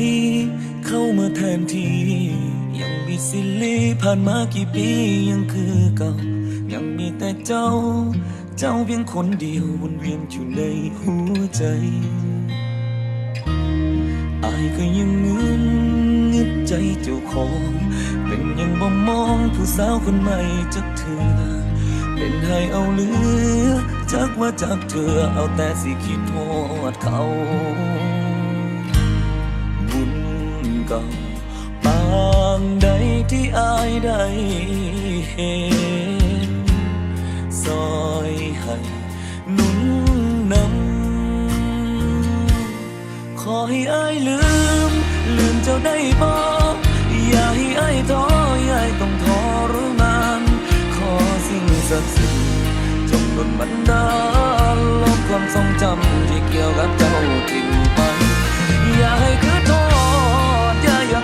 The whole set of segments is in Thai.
ยเข้ามาแทนที่ยังมีสิลีผ่านมากี่ปียังคือเก่า ยังมีแต่เจ้า เจ้าเพียงคนเดียววนเวียนอยู่ในหัวใจอายก็ยังงึนงึดใจเจ้าของ เป็นยังบ่มองผู้สาวคนใหม่จักเธอเป็นให้เอาเหลือ จักว่าจากเธอเอาแต่สิคิดโทษเขา เก่าปางใดที่อายได้เห็นซอยให้นุนนำขอให้อายลืม ลืมเจ้าได้บ่อย่าให้อายท้ออย่าให้ต้องทรมานขอสิ่งศักดิ์สิทธิ์จงดลบันดาลลบความทรงจำที่เกี่ยวกับเจ้าทิ้งไปอย่าให้คื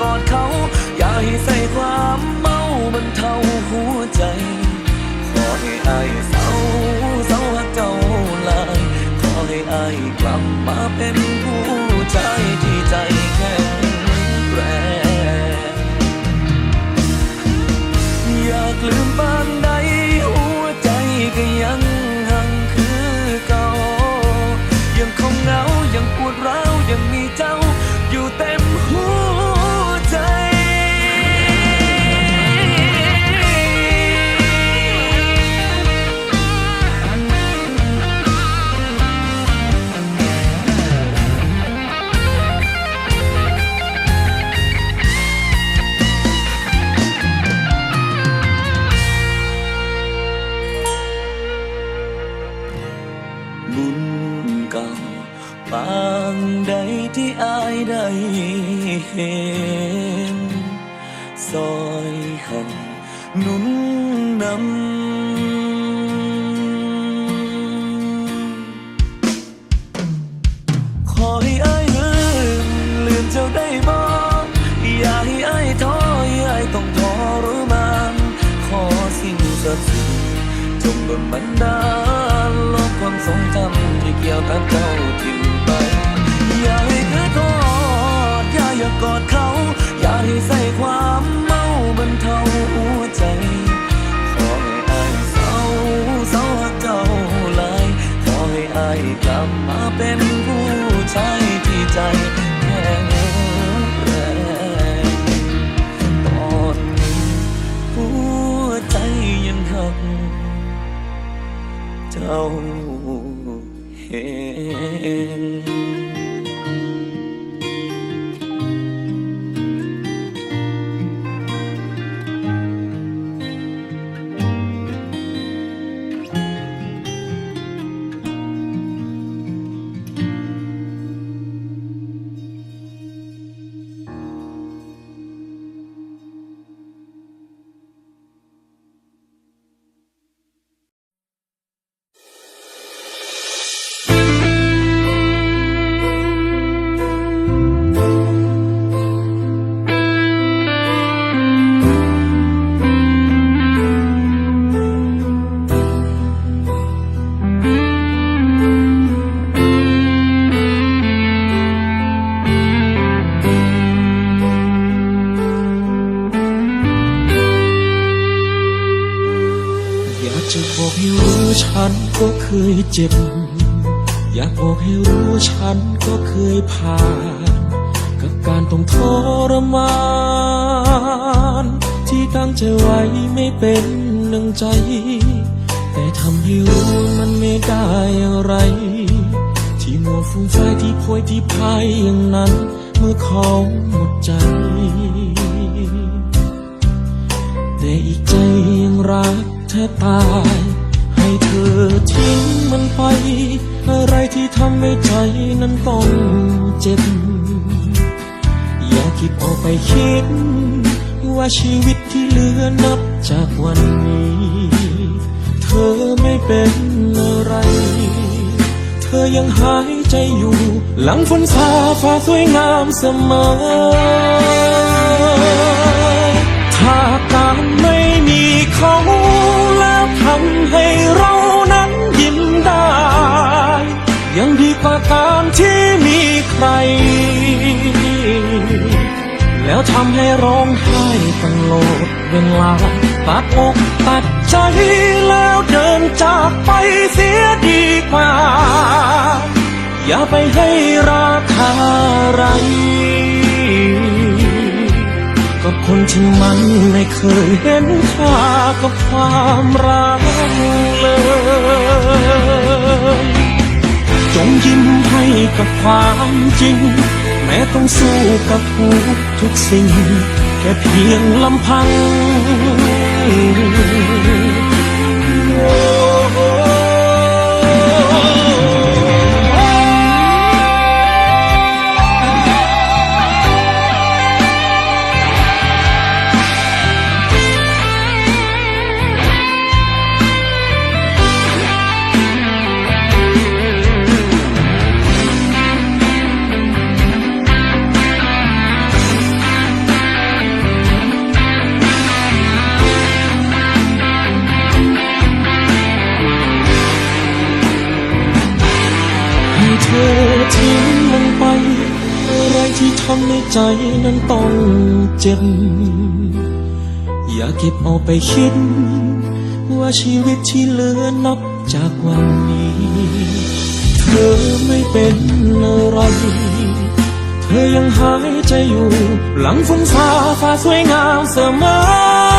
กอดเขา อย่าให้ใส่ความเมาบรรเทาหัวใจ ขอให้อายเศร้าเศร้าหักเจ้าลาย ขอให้อายกลับมาเป็นผู้ชายที่ใจำ จะบอกให้รู้ฉันก็เคยเจ็บ อยากบอกให้รู้ฉันก็เคยผ่าน กับการต้องทรมาน ที่ตั้งใจไว้ไม่เป็นหนึ่งใจ แต่ทำให้รู้มันไม่ได้อะไร ที่มัวฟุ้งไฟที่โพยที่พายอย่างนั้น เมื่อเขาหมดใจแต่อีกใจยังรัก แทบตาย ให้เธอทิ้งมันไป อะไรที่ทำให้ใจนั้นต้องเจ็บ อย่าคิดออกไปคิด ว่าชีวิตที่เหลือนับจากวันนี้ เธอไม่เป็นอะไร เธอยังหายใจอยู่ หลังฝนซาฟ้าสวยงามเสมอถ้าการไม่มีเขาำให้เรานั้นยิ้มได้ ยังดีกว่าการที่มีใคร แล้วทำให้ร้องไห้ตลอดเวลาตัดอกตัดใจแล้วเดินจากไปเสียดีกว่า อย่าไปให้ราคาไร กับคนที่มันไม่เคยเห็นค่ากับความรักเลยจงยิ้มให้กับความจริง แม้ต้องสู้กับทุกทุกสิ่ง แค่เพียงลำพัง ใจนั้นต้องเจ็บ อย่าเก็บเอาไปคิด ว่าชีวิตที่เหลือนับจากวันนี้ เธอไม่เป็นอะไร เธอยังหายใจอยู่ หลังฝนฟ้าฟ้าสวยงามเสมอ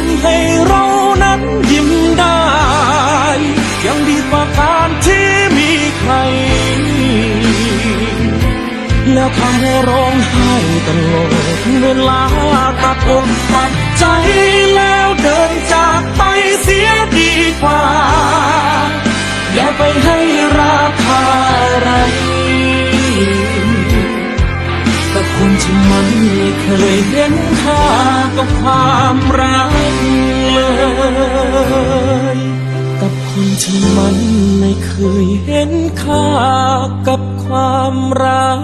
ำให้เรานั้นยิ้มได้ ยังดีกว่าการที่มีใคร แล้วทำให้ร้องไห้ตลอดเวลาตัดอกตัดใจแล้วเดินจากไปเสียดีกว่าอย่า ไม่เคยเห็นค่ากับความรักเลย กับคนที่มันไม่เคยเห็นค่ากับความรัก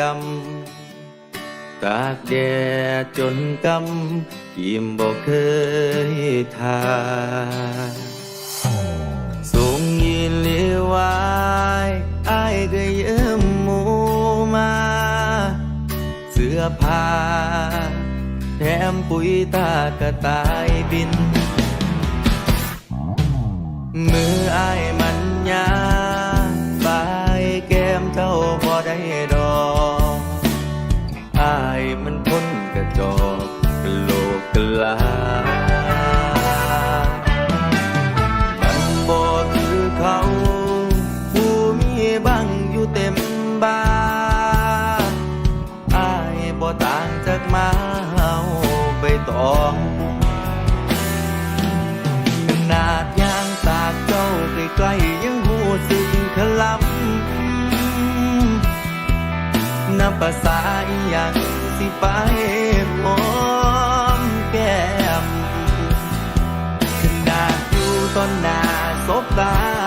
ดำ ตากแดดจนกำยิ้มบอกเคยทาส่งยินเลียวไว้อายก็ยืมหมูมา เสื้อผ้าแถมปุ๋ยตากระต่ายบิน มืออายมันยา องขนาดยางตากเจ้าใกล้ๆยังหูสึกขลำนับภาษาอหย่างสิไปหอมแก้มขนาดอยู่ตอนหน้าสบตา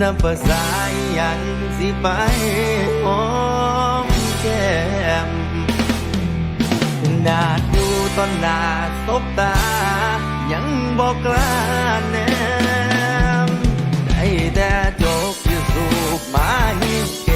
นับภาษายันสิไปหอมแก้มนาดูตอนหน้าสบตา ยังบอกกล้าแนมได้แต่จกอยู่สูบมาหิ